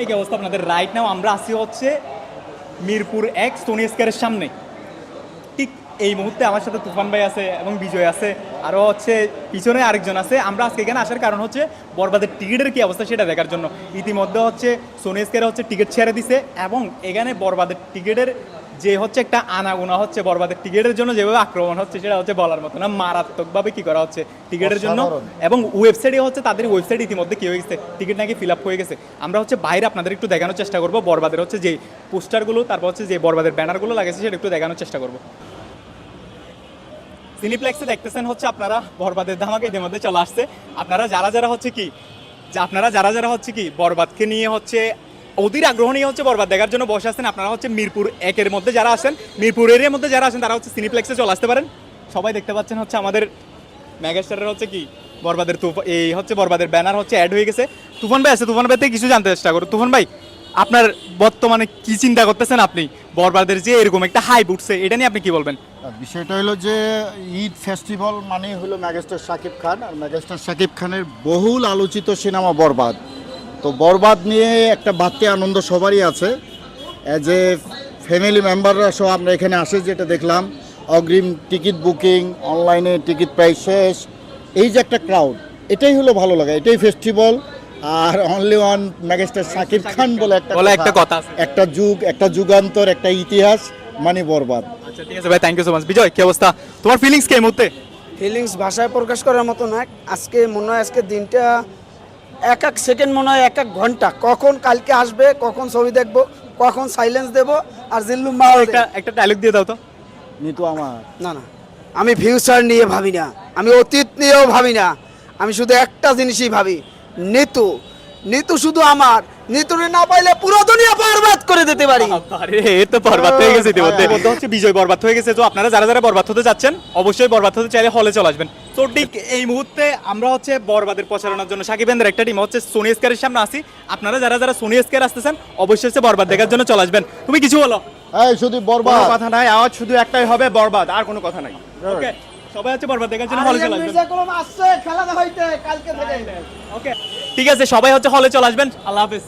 এই কি অবস্থা আপনাদের রাইট নাও আমরা আসি হচ্ছে মিরপুর এক সোনি স্কোয়ারের সামনে। ঠিক এই মুহূর্তে আমার সাথে তুফান ভাই আছে এবং বিজয় আছে। আরও হচ্ছে পিছনে আরেকজন আছে। আমরা আজকে এখানে আসার কারণ হচ্ছে বরবাদের টিকিটের কি অবস্থা সেটা দেখার জন্য। ইতিমধ্যে হচ্ছে সোনি স্কোয়ারে হচ্ছে টিকিট ছেড়ে দিছে এবং এখানে বরবাদের টিকিটের যে হচ্ছে একটা আনাগোনা হচ্ছে বরবাদের টিকিটের জন্য যেভাবে আক্রমণ হচ্ছে সেটা হচ্ছে বলার মতো না মারাত্মকভাবে কি করা হচ্ছে টিকিটের জন্য। এবং ওয়েবসাইটে হচ্ছে তাদের ওয়েবসাইট ইতিমধ্যে কি হয়ে গেছে? টিকিট নাকি ফিল আপ হয়ে গেছে। আমরা হচ্ছে বাইরে আপনাদের একটু দেখানোর চেষ্টা করব বরবাদের হচ্ছে যে পোস্টারগুলো তারপর হচ্ছে যে বরবাদের ব্যানারগুলো লাগেছে সেটা একটু দেখানোর চেষ্টা করব। সিনিপ্লেক্সে দেখতেছেন হচ্ছে আপনারা, বরবাদের ধামাকা ইতিমধ্যে চলে আসছে। আপনারা যারা যারা হচ্ছে কি আপনারা যারা যারা হচ্ছে কি, বরবাদকে নিয়ে হচ্ছে অধীর আগ্রহ নিয়ে হচ্ছে বরবাদ দেখার জন্য বসে আছেন, আপনারা হচ্ছে মিরপুর একের মধ্যে যারা আসেন মিরপুর এরিয়ার মধ্যে যারা আসেন তারা হচ্ছে সিনিপ্লেক্সে চলে আসতে পারেন। সবাই দেখতে পাচ্ছেন হচ্ছে আমাদের মেগাস্টারের হচ্ছে কি, বরবাদের তুফ, এই হচ্ছে বরবাদের ব্যানার হচ্ছে অ্যাড হয়ে গেছে। তুফান ভাই আছে, তুফান ভাই থেকে কিছু জানতে চেষ্টা করো। তুফান ভাই আপনার বর্তমানে কি চিন্তা করতেছেন আপনি? বরবাদের যে এরকম একটা হাইপ উঠছে, এটা নিয়ে আপনি কি বলবেন? বিষয়টা হলো যে ঈদ ফেস্টিভ্যাল মানেই হলো ম্যাগাস্টার শাকিব খান, আর ম্যাগাস্টার শাকিব খানের বহুল আলোচিত সিনেমা বরবাদ। তো বরবাদ নিয়ে একটা বাড়তি আনন্দ সবারই আছে। অ্যাজ এ ফ্যামিলি মেম্বাররা সহ আমরা এখানে আসে, যেটা দেখলাম, অগ্রিম টিকিট বুকিং অনলাইনে টিকিট প্রাইস শেষ। এই যে একটা ক্রাউড এটাই হলো ভালো লাগা, এটাই ফেস্টিভ্যাল আর only one megastar Shakib Khan বলে একটা বলে একটা কথা আছে। একটা যুগ একটা যুগান্তর একটা ইতিহাস মানে বরবাদ। আচ্ছা ঠিক আছে ভাই thank you so much Bijoy কি অবস্থা? তোমার ফিলিংস কি এই মুহূর্তে? ফিলিংস ভাষায় প্রকাশ করার মতো না আজকে মনে হয় আজকে দিনটা এক এক সেকেন্ড মনে হয় এক এক ঘণ্টা। কখন কালকে আসবে কখন ছবি দেখব কখন সাইলেন্স দেব আর জিল্লুম মা একটা একটা ডায়লগ দিয়ে দাও তো। নিতু আমার। না না। আমি ফিউচার নিয়ে ভাবি না। আমি অতীত নিয়েও ভাবি না। আমি শুধু একটা জিনিসই ভাবি। নিতু নিতু শুধু আমার। নিতুরে না পাইলে পুরো দুনিয়া বরবাদ করে দিতে পারি। আরে এ তো বরবাদ হয়ে গেছে ইতিমধ্যে। মধ্যে হচ্ছে বিজয় বরবাদ হয়ে গেছে। তো আপনারা যারা যারা বরবাদ হতে যাচ্ছেন অবশ্যই বরবাদ হতে চাইলে হলে চলে আসবেন। তো ঠিক এই মুহূর্তে আমরা হচ্ছে বরবাদের প্রচারণার জন্য সাকিবেন্দ্রের একটা টিম হচ্ছে সোনি স্কারের সামনে আসি। আপনারা যারা যারা সোনি স্কার আসতেছেন অবশ্যই হচ্ছে বরবাদ দেখার জন্য চলে আসবেন। তুমি কিছু বলো। এই শুধু বরবাদ। কথা নাই আওয়াজ শুধু একটাই হবে বরবাদ আর কোনো কথা নাই। ওকে সবাই হচ্ছে বরবাদ দেখার জন্য হলে চলে আসবেন। আসছে খেলা হইতে কালকে থেকে। ওকে ঠিক আছে সবাই হচ্ছে হলে চলে আসবেন। আল্লাহ হাফেজ।